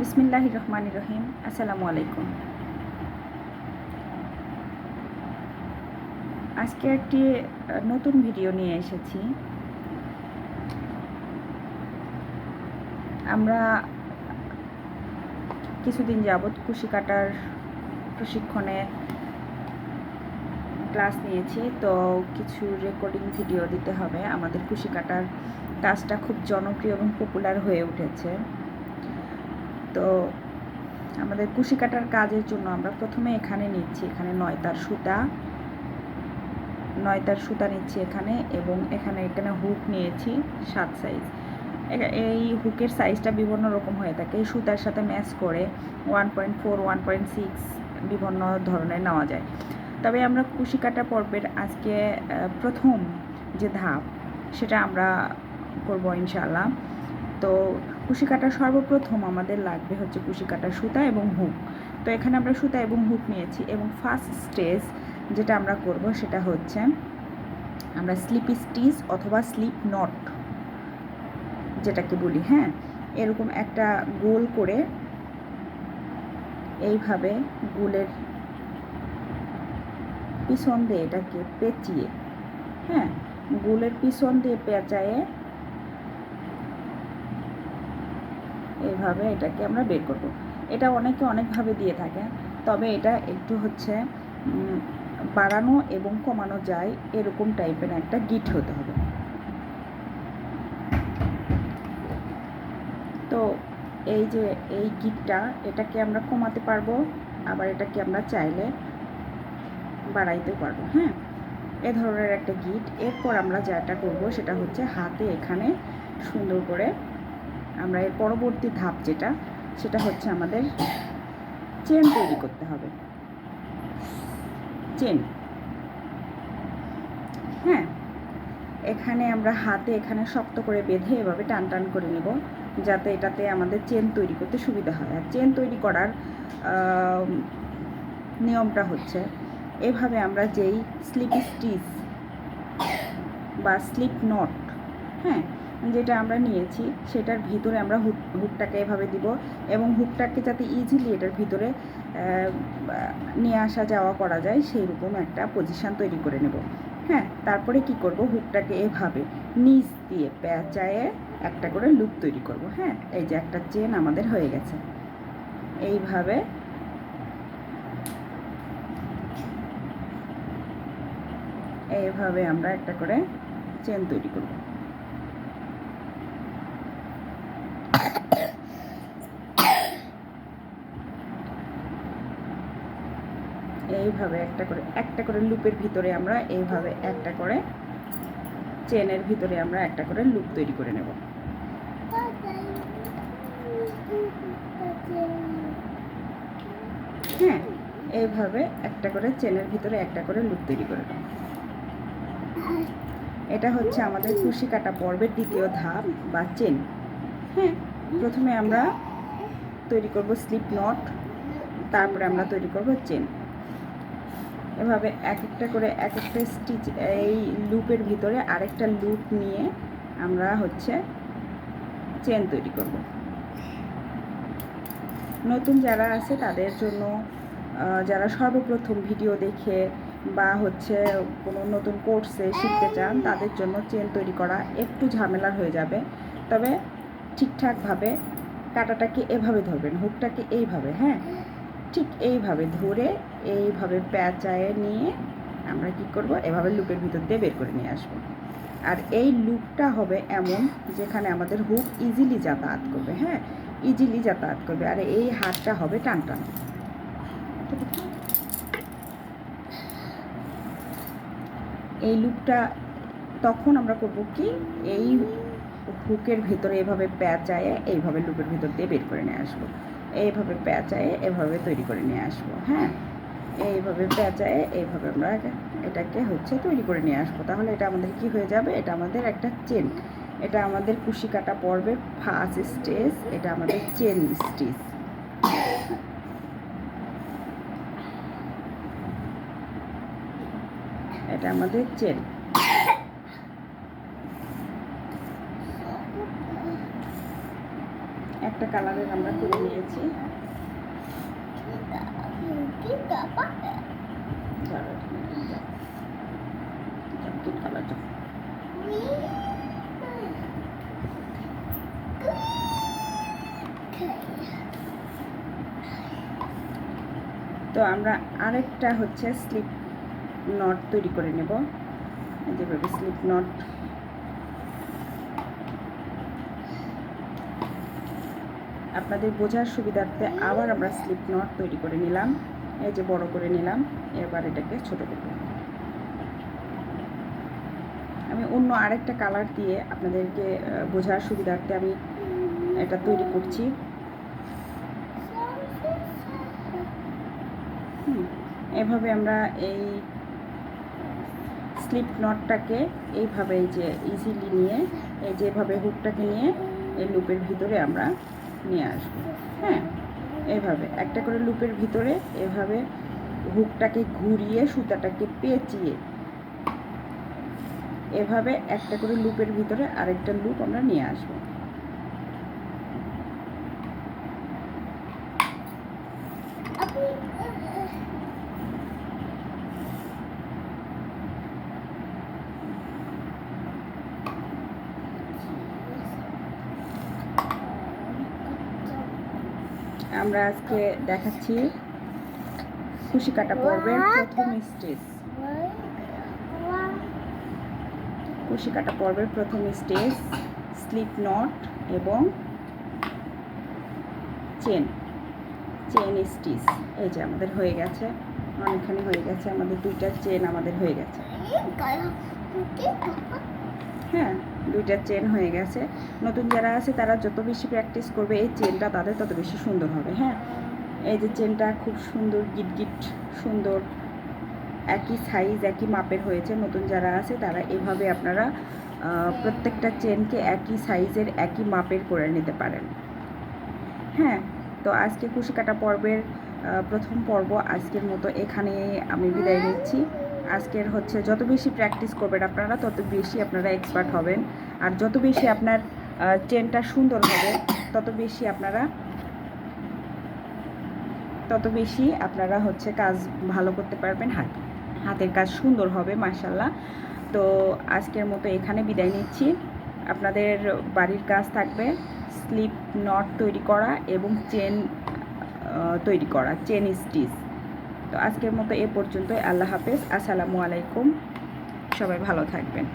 বিসমিল্লাহ রহমান রহিম। আসসালামু আলাইকুম। আজকে একটি নতুন ভিডিও নিয়ে এসেছি। আমরা কিছুদিন যাবৎ কুশি কাটার প্রশিক্ষণে ক্লাস নিয়েছি, তো কিছু রেকর্ডিং ভিডিও দিতে হবে। আমাদের কুশি কাটার কাজটা খুব জনপ্রিয় এবং পপুলার হয়ে উঠেছে। তো আমাদের কুশি কাটার কাজের জন্য আমরা প্রথমে এখানে নিচ্ছি, এখানে নয়তার সুতা। নয়তার সুতা নিচ্ছি এখানে এবং এখানে এখানে হুক নিয়েছি সাত সাইজ এই হুকের সাইজটা বিভিন্ন রকম হয়ে থাকে। সুতার সাথে ম্যাচ করে one point four one point six বিভিন্ন ধরনের নেওয়া যায়। তবে আমরা কুশি কাটা পর্বের আজকে প্রথম যে ধাপ, সেটা আমরা করব ইনশাল্লাহ তো কুশি কাটা সর্বপ্রথম আমাদের লাগবে হচ্ছে কুশি কাটা সুতা এবং হুক। তো এখানে আমরা সুতা এবং হুক নিয়েছি এবং ফার্স্ট স্টেজ যেটা আমরা করব সেটা হচ্ছে আমরা স্লিপ স্টিচ অথবা স্লিপ নট যেটাকে বলি হ্যাঁ? এরকম একটা গোল করে এইভাবে গোলের পিছন দিয়ে এটাকে পেঁচিয়ে হ্যাঁ? গোলের পিছন দিয়ে পেঁচায়ে এইভাবে এটাকে আমরা বের করব। এটা অনেকে অনেকভাবে দিয়ে থাকে। তবে এটা একটু হচ্ছে বাড়ানো এবং কমানো যায় এরকম টাইপের একটা গিট হতে হবে। তো এই যে এই গিটটা, এটাকে আমরা কমাতে পারব, আবার এটাকে আমরা চাইলে বাড়াইতে পারব হ্যাঁ? এ ধরনের একটা গিট। এরপর আমরা যেটা করব সেটা হচ্ছে হাতে এখানে সুন্দর করে আমরা এর পরবর্তী ধাপ যেটা, সেটা হচ্ছে আমাদের চেন তৈরি করতে হবে। চেন। হ্যাঁ এখানে আমরা হাতে এখানে শক্ত করে বেঁধে এভাবে টান টান করে নেব, যাতে এটাতে আমাদের চেন তৈরি করতে সুবিধা হয়। আর চেন তৈরি করার নিয়মটা হচ্ছে, এভাবে আমরা যেই স্লিপ স্টিচ বা স্লিপ নট হ্যাঁ যেটা আমরা নিয়েছি, সেটার ভিতরে আমরা হুক, হুকটাকে এভাবে দিব এবং হুকটাকে যাতে ইজিলি এটার ভিতরে নিয়ে আসা যাওয়া করা যায় সেই রকম একটা পজিশান তৈরি করে নেব। হ্যাঁ তারপরে কি করব? হুকটাকে এভাবে নিচ দিয়ে পেঁচায়ে একটা করে লুপ তৈরি করব। হ্যাঁ এই যে একটা চেন আমাদের হয়ে গেছে। এইভাবে এইভাবে আমরা একটা করে চেন তৈরি করব। এইভাবে একটা করে একটা করে লুপের ভিতরে আমরা এইভাবে একটা করে চেনের ভিতরে আমরা একটা করে লুপ তৈরি করে নেব। হ্যাঁ এইভাবে একটা করে চেনের ভিতরে একটা করে লুপ তৈরি করে নেব। এটা হচ্ছে আমাদের কুশি কাটা পর্বের দ্বিতীয় ধাপ বা চেন। হ্যাঁ প্রথমে আমরা তৈরি করব স্লিপ নট, তারপরে আমরা তৈরি করব চেন। এভাবে এক একটা করে এক একটা স্টিচ এই লুপের ভিতরে আরেকটা লুপ নিয়ে আমরা হচ্ছে চেন তৈরি করব। নতুন যারা আছে তাদের জন্য যারা সর্বপ্রথম ভিডিও দেখে বা হচ্ছে কোনো নতুন কোর্সে শিখতে চান, তাদের জন্য চেন তৈরি করা একটু ঝামেলার হয়ে যাবে। তবে ঠিকঠাকভাবে কাটাটাকে এভাবে ধরবেন হুকটাকে এইভাবে হ্যাঁ? ঠিক এইভাবে ধরে, এইভাবে প্যাঁচায় নিয়ে আমরা কি করব? এভাবে লুপের ভিতর দিয়ে বের করে নিয়ে আসব। আর এই লুপটা হবে এমন যেখানে আমাদের হুক ইজিলি যাতায়াত করবে হ্যাঁ? ইজিলি যাতায়াত করবে। আর এই হাতটা হবে টান টান। এই লুপটা তখন আমরা করব কি? এই হুকের ভিতরে এভাবে প্যাঁচায়ে, এইভাবে লুপের ভিতর দিয়ে বের করে নিয়ে আসব। এইভাবে প্যাঁচায়ে এভাবে তৈরি করে নিয়ে আসব হ্যাঁ? এইভাবে প্যাঁচায়ে এইভাবে আমরা এটাকে হচ্ছে তৈরি করে নিয়ে আসব। তাহলে এটা আমাদের কি হয়ে যাবে? এটা আমাদের একটা চেন এটা আমাদের কুশি কাটা পর্বের ফার্স্ট স্টেজ এটা আমাদের চেন স্টিচ এটা আমাদের চেন আরেকটা কালারের আমরা করে নিয়েছি যাও এখানে যাও। যাও, কি কালার তো আমরা আরেকটা হচ্ছে স্লিপ নট তৈরি করে নেব যেভাবে স্লিপ নট আপনাদের বোঝার সুবিধার্থে আবার আমরা স্লিপ নট তৈরি করে নিলাম। এই যে বড় করে নিলাম, এবার এটাকে ছোট করব। আমি অন্য আরেকটা কালার দিয়ে আপনাদেরকে বোঝার সুবিধার্থে আমি এটা তৈরি করছি। এভাবে আমরা এই স্লিপ নটটাকে এইভাবে এই যে ইজিলি নিয়ে, এই যেভাবে হুকটাকে নিয়ে, এই লুপের ভিতরে আমরা নিয়ে আসব। হ্যাঁ এভাবে। একটা করে লুপের ভিতরে এভাবে হুকটাকে ঘুরিয়ে সুতাটাকে পেঁচিয়ে এভাবে একটা করে লুপের ভিতরে আরেকটা লুপ আমরা নিয়ে আসব। আমরা আজকে দেখাচ্ছি খুশি কাটা পর্বের প্রথম স্টেজ। কুশি কাটা পর্বের প্রথম স্টেজ, স্লিপ নট এবং চেন। Chain stitch. এই যে আমাদের হয়ে গেছে। অনেকখানি হয়ে গেছে। আমাদের দুইটা চেন আমাদের হয়ে গেছে। হ্যাঁ দুইটা চেন হয়ে গেছে। নতুন যারা আছে, তারা যত বেশি প্র্যাকটিস করবে, এই চেনটা তাদের তত বেশি সুন্দর হবে হ্যাঁ? এই যে চেনটা খুব সুন্দর গিট গিট সুন্দর, একই সাইজ একই মাপের হয়েছে। নতুন যারা আছে, তারা এভাবে আপনারা প্রত্যেকটা চেনকে একই সাইজের একই মাপের করে নিতে পারেন। হ্যাঁ তো আজকে কুশি কাটা পর্বের প্রথম পর্ব আজকের মতো এখানে আমি বিদায় নিচ্ছি। আজকের হচ্ছে যত বেশি প্র্যাকটিস করবেন আপনারা, তত বেশি আপনারা এক্সপার্ট হবেন। আর যত বেশি আপনার চেনটা সুন্দর হবে, তত বেশি আপনারা, তত বেশি আপনারা হচ্ছে কাজ ভালো করতে পারবেন, হাত, হাতের কাজ সুন্দর হবে মার্শাল্লাহ তো আজকের মতো এখানে বিদায় নিচ্ছি। আপনাদের বাড়ির কাজ থাকবে স্লিপ নট তৈরি করা এবং চেন তৈরি করা চেন স্টিচ তো আজকের মতো এ পর্যন্ত আল্লাহ হাফেজ। আসসালামু আলাইকুম। সবাই ভালো থাকবেন।